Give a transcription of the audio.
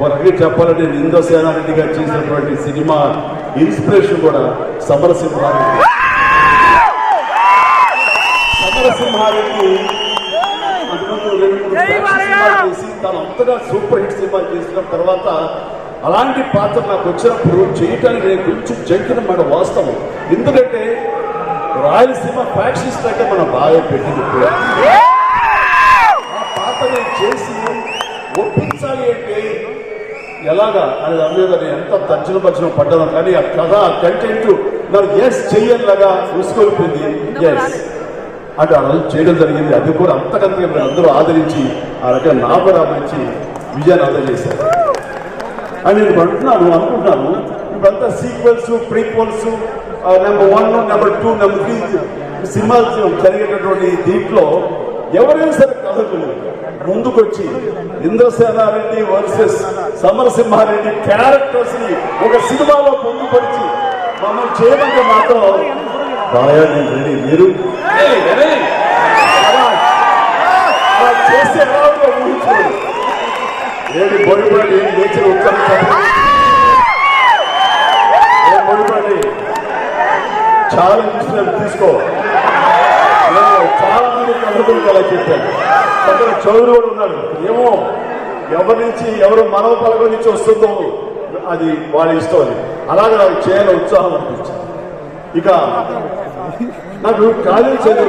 ఒక రకంగా చెప్పాలంటే ఇంద్రసేనారెడ్డి గారు చేసినటువంటి సినిమా ఇన్స్పిరేషన్ కూడా సమరసింహారెడ్డి. సమరసింహారెడ్డి చేసి తను అంతగా సూపర్ హిట్ సినిమా చేసిన తర్వాత అలాంటి పాత్ర నాకు వచ్చినప్పుడు చేయటానికి నేను కొంచెం జంకిన మాట వాస్తవం. ఎందుకంటే రాయలసీమ ఫ్యాక్షనిస్ట్ అంటే మనం బాగా పెట్టింది. పాత్రని చేసి ఒప్పించాలి అంటే ఎలాగా? అని నేను ఎంత తర్జన భర్జన పడ్డాను కానీ ఆ కథ ఆ కంటెంట్ నాకు ఎస్ చెయ్యలాగా ఉసుకొల్పింది ఎస్ అంటే ఆ రోజు చేయడం జరిగింది. అది కూడా అంతకంతగా మీరు అందరూ ఆదరించి ఆ రకంగా నామరామించి విజయాన్ని అందజేశారు అని నేను అంటున్నాను అనుకుంటున్నాను. ఇప్పుడంతా sequels prequels number one number two number three సినిమాలు జరిగేటటువంటి దీంట్లో ఎవరైనా సరే కథకులు ముందుకొచ్చి ఇంద్రసేనారెడ్డి వర్సెస్ సమరసింహారెడ్డి క్యారెక్టర్స్ని ఒక సినిమాలో పొందుపరిచి మమ్మల్ని చేయమంటే మాత్రం బాగా నేను రెడీ మీరు. చేస్తే ఎలా ఉందో ఊహించుకోండి. ఏది బొడిపడి లేచిన ఉత్తరం ఇచ్చినట్టు తీసుకో. మంది కథకులకు అలా చెప్పాను అక్కడ చౌదరి కూడా ఉన్నాడు. ఏమో ఎవరి నుంచి ఎవరు మనవ పలక నుంచి వస్తుందో అది వాళ్ళ ఇష్టం అది. అలాగే నాకు చేయాలని ఉత్సాహం అనిపించింది. ఇక నాకు కాలేజీ చదివే